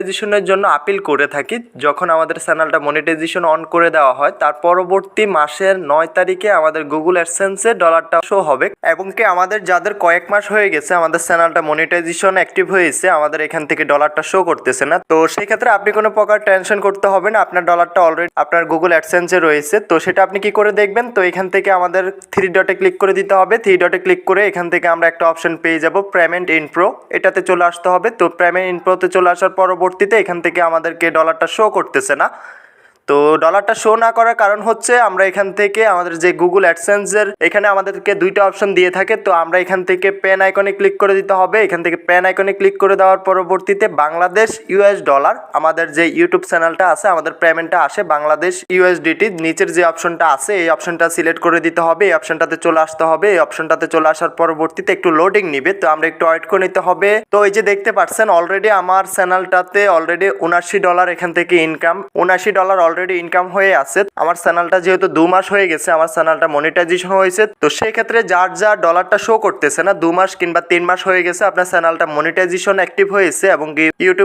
মনিটাইজেশনের জন্য আপিল করে থাকি। যখন আমাদের চ্যানেলটা মনিটাইজেশন অন করে দেওয়া হয়, তার পরবর্তী মাসের নয় তারিখে আমাদের গুগল অ্যাডসেন্সে ডলারটা শো হবে। এবং কি আমাদের যাদের কয়েক মাস হয়ে গেছে, আমাদের চ্যানেলটা মনিটাইজেশন অ্যাক্টিভ হয়েছে, আমাদের এখান থেকে ডলারটা শো করতেছে না। তো সেই ক্ষেত্রে আপনি কোনো প্রকার টেনশন করতে হবে না, আপনার ডলারটা অলরেডি আপনার গুগল অ্যাডসেন্সে রয়েছে। তো সেটা আপনি কি করে দেখবেন? তো এখান থেকে আমাদের থ্রি ডটে ক্লিক করে দিতে হবে। থ্রি ডটে ক্লিক করে এখান থেকে আমরা একটা অপশন পেয়ে যাব পেমেন্ট ইন প্রো এটাতে চলে আসতে হবে। তো পেমেন্ট ইন প্রোতে চলে আসার পরবর্তীতে এখান থেকে আমাদেরকে ডলারটা শো করতেছে না। তো ডলারটা শো না করার কারণ হচ্ছে আমরা এখান থেকে আমাদের যে গুগল অ্যাডসেন্সের এখানে আমাদেরকে দুইটা অপশন দিয়ে থাকে। তো আমরা এখান থেকে পেন আইকনে ক্লিক করে দিতে হবে। এখান থেকে পেন আইকনে ক্লিক করে দেওয়ার পরবর্তীতে বাংলাদেশ ইউএস ডলার আমাদের যে ইউটিউব চ্যানেলটা আছে, আমাদের পেমেন্টটা আসে বাংলাদেশ ইউএসডিটি নিচের যে অপশনটা আছে, এই অপশনটা সিলেক্ট করে দিতে হবে। এই অপশনটাতে চলে আসতে হবে। এই অপশনটাতে চলে আসার পরবর্তীতে একটু লোডিং নিবে। তো আমরা একটু ওয়েট করে নিতে হবে। তো এই যে দেখতে পাচ্ছেন অলরেডি আমার চ্যানেলটাতে অলরেডি উনাশি ডলার এখান থেকে ইনকাম উনাশি ডলার অলরেডি ইনকাম হয়ে আছে। আমার চ্যানেলটা যেহেতু দু মাস হয়ে গেছে, আমার চ্যানেলটা মনিটাইজেশন হয়েছে। তো সেই ক্ষেত্রে যার যা ডলারটা শো করতেছে না, দু মাস কিংবা তিন মাস হয়ে গেছে, আপনার চ্যানেলটা মনিটাইজেশন অ্যাক্টিভ হয়েছে এবং ইউটিউব